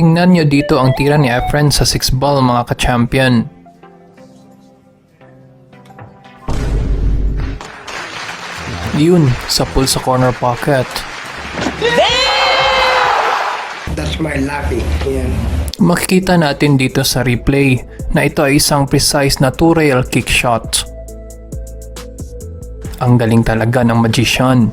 Tingnan nyo dito ang tira ni Efren sa 6 ball mga ka-champion. Yun, sa pull sa corner pocket. That's my lucky. Yan. Makikita natin dito sa replay na ito ay isang precise na two-rail kick shot. Ang galing talaga ng magician.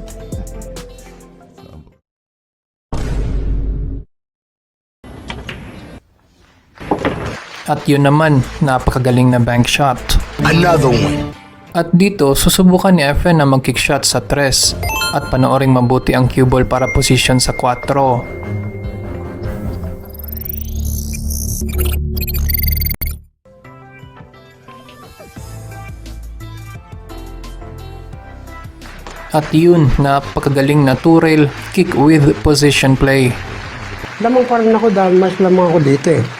At yun naman, napakagaling na bank shot. Another one. At dito, susubukan ni Efren na mag-kick shot sa 3 at panooring mabuti ang cue ball para position sa 4. At yun, napakagaling na two-rail kick with position play. Lamang pa rin ako dahil mas lamang ako dito eh.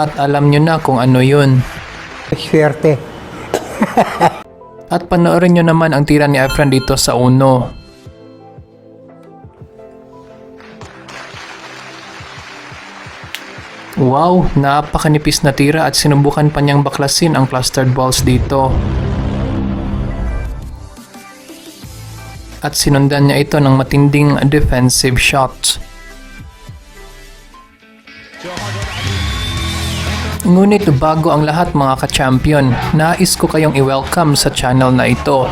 At alam nyo na kung ano yun. Swerte. At panoorin nyo naman ang tira ni Efren dito sa uno. Wow, napakanipis na tira at sinubukan pa niyang baklasin ang clustered balls dito. At sinundan niya ito ng matinding defensive shot. Ngunit bago ang lahat mga ka-champion, nais ko kayong i-welcome sa channel na ito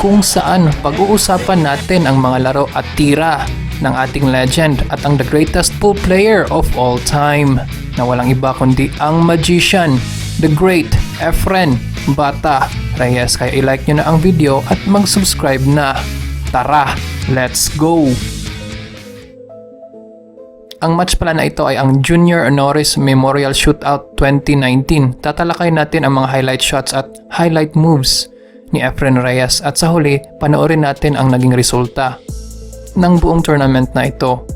kung saan pag-uusapan natin ang mga laro at tira ng ating legend at ang the greatest pool player of all time na walang iba kundi ang magician, the great Efren Bata Reyes. Kaya i-like nyo na ang video at mag-subscribe na. Tara, let's go! Ang match pala na ito ay ang Junior Honoris Memorial Shootout 2019. Tatalakay natin ang mga highlight shots at highlight moves ni Efren Reyes at sa huli, panoorin natin ang naging resulta ng buong tournament na ito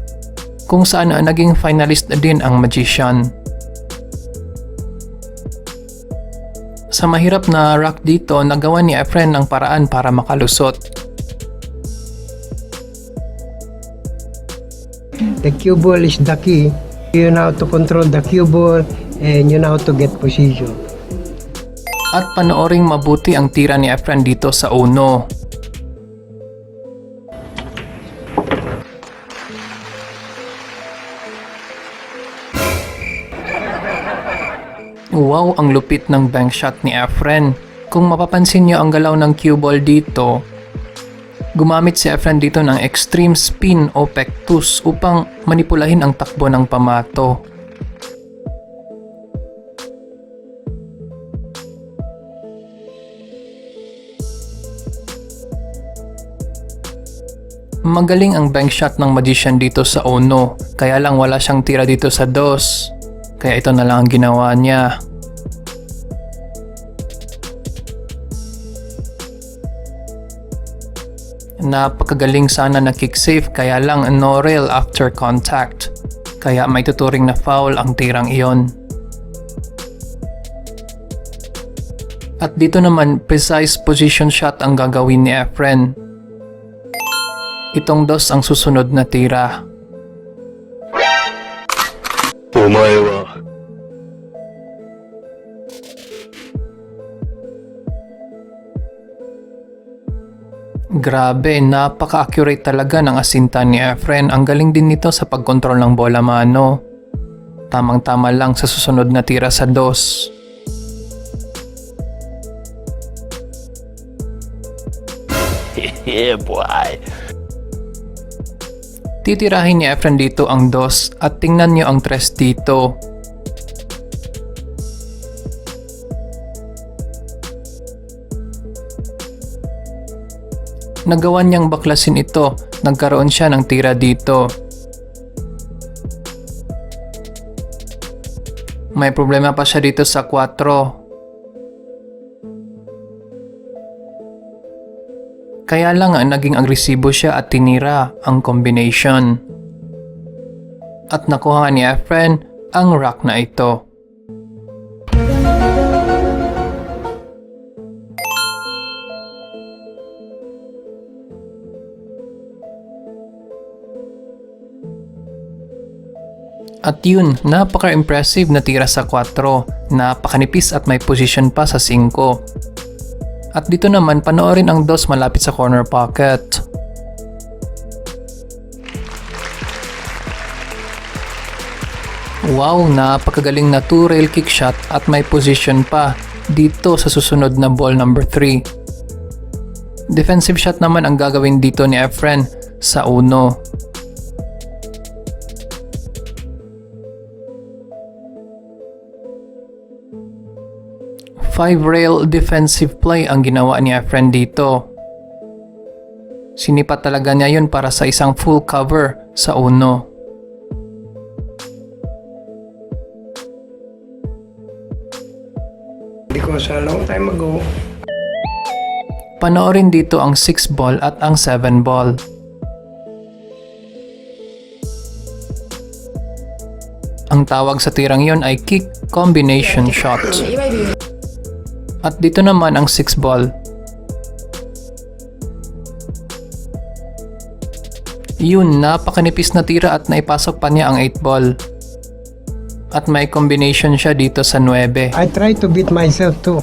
kung saan na naging finalist din ang Magician. Sa mahirap na rock dito, nagawa ni Efren ng paraan para makalusot. The cue ball is the key. You know how to control the cue ball and you know how to get position. At panooring mabuti ang tira ni Efren dito sa uno. Wow, ang lupit ng bank shot ni Efren. Kung mapapansin niyo ang galaw ng cue ball dito, gumamit si Efren dito ng extreme spin o pectus upang manipulahin ang takbo ng pamato. Magaling ang bank shot ng magician dito sa uno, kaya lang wala siyang tira dito sa dos. Kaya ito na lang ang ginawa niya. Napakagaling sana na kick safe kaya lang no rail after contact. Kaya may tuturing na foul ang tirang iyon. At dito naman, precise position shot ang gagawin ni Efren. Itong dos ang susunod na tira. お前は Grabe, napaka-accurate talaga ng asinta ni Efren. Ang galing din nito sa pagkontrol ng bola mano. Tamang-tama lang sa susunod na tira sa dos. Yeah, boy. Titirahin ni Efren dito ang dos at tingnan niyo ang tres dito. Nagawa niyang baklasin ito, nagkaroon siya ng tira dito. May problema pa siya dito sa 4. Kaya lang ang naging agresibo siya at tinira ang combination. At nakuha ni Efren ang rock na ito. At yun, napaka-impressive na tira sa 4. Napakanipis at may position pa sa 5. At dito naman, panoorin ang dos malapit sa corner pocket. Wow, napakagaling na two rail kick shot at may position pa dito sa susunod na ball number 3. Defensive shot naman ang gagawin dito ni Efren sa uno. Five rail defensive play ang ginawa ni Efren dito. Sinipat talaga niya yun para sa isang full cover sa uno. Because a long time ago, Panoorin dito ang 6 ball at ang 7 ball. Ang tawag sa tirang yon ay kick combination shot. At dito naman ang 6 ball. Yun, napakanipis na tira at naipasok pa niya ang 8 ball. At may combination siya dito sa 9. I try to beat myself too.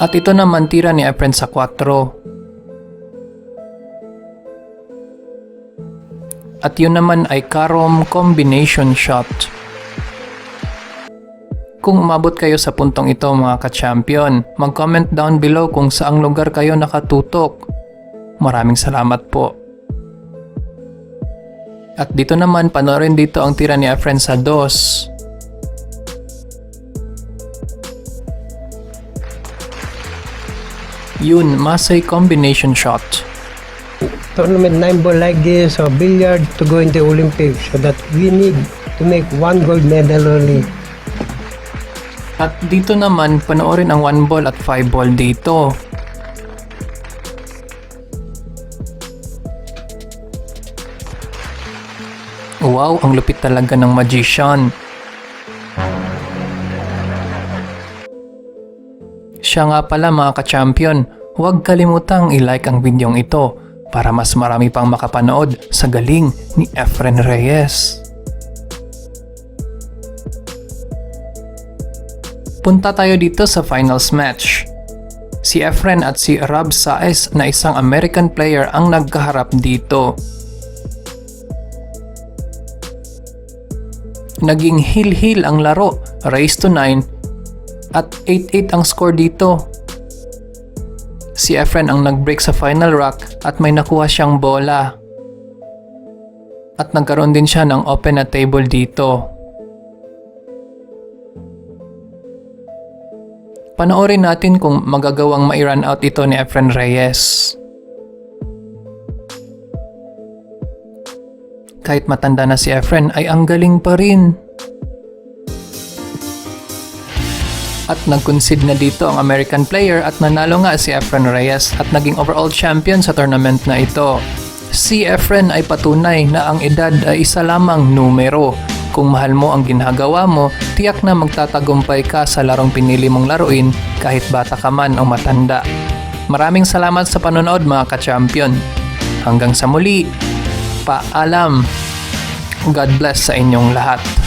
At ito naman tira ni Efren sa 4. At yun naman ay Karom combination shot. Kung umabot kayo sa puntong ito mga ka-champion, mag-comment down below kung saang lugar kayo nakatutok. Maraming salamat po. At dito naman, panoorin dito ang tira ni Efren sa dos. Yun, Masay combination shot. Tournament 9 ball like this or billiard to go in the Olympics so that we need to make one gold medal only. At dito naman, panoorin ang 1 ball at 5 ball dito. Wow, ang lupit talaga ng magician. Siya nga pala mga ka-champion, huwag kalimutang i-like ang videong ito para mas marami pang makapanood sa galing ni Efren Reyes. Punta tayo dito sa finals match. Si Efren at si Rob Saez na isang American player ang nagkaharap dito. Naging heel-heel ang laro, race to 9 at 8-8 ang score dito. Si Efren ang nag-break sa final rock at may nakuha siyang bola. At nagkaroon din siya ng open na table dito. Panoorin natin kung magagawang mai-run out ito ni Efren Reyes. Kahit matanda na si Efren ay ang galing pa rin. At nag-concede na dito ang American player at nanalo nga si Efren Reyes at naging overall champion sa tournament na ito. Si Efren ay patunay na ang edad ay isa lamang numero. Kung mahal mo ang ginagawa mo, tiyak na magtatagumpay ka sa larong pinili mong laruin kahit bata ka man o matanda. Maraming salamat sa panonood mga ka-champion. Hanggang sa muli, paalam. God bless sa inyong lahat.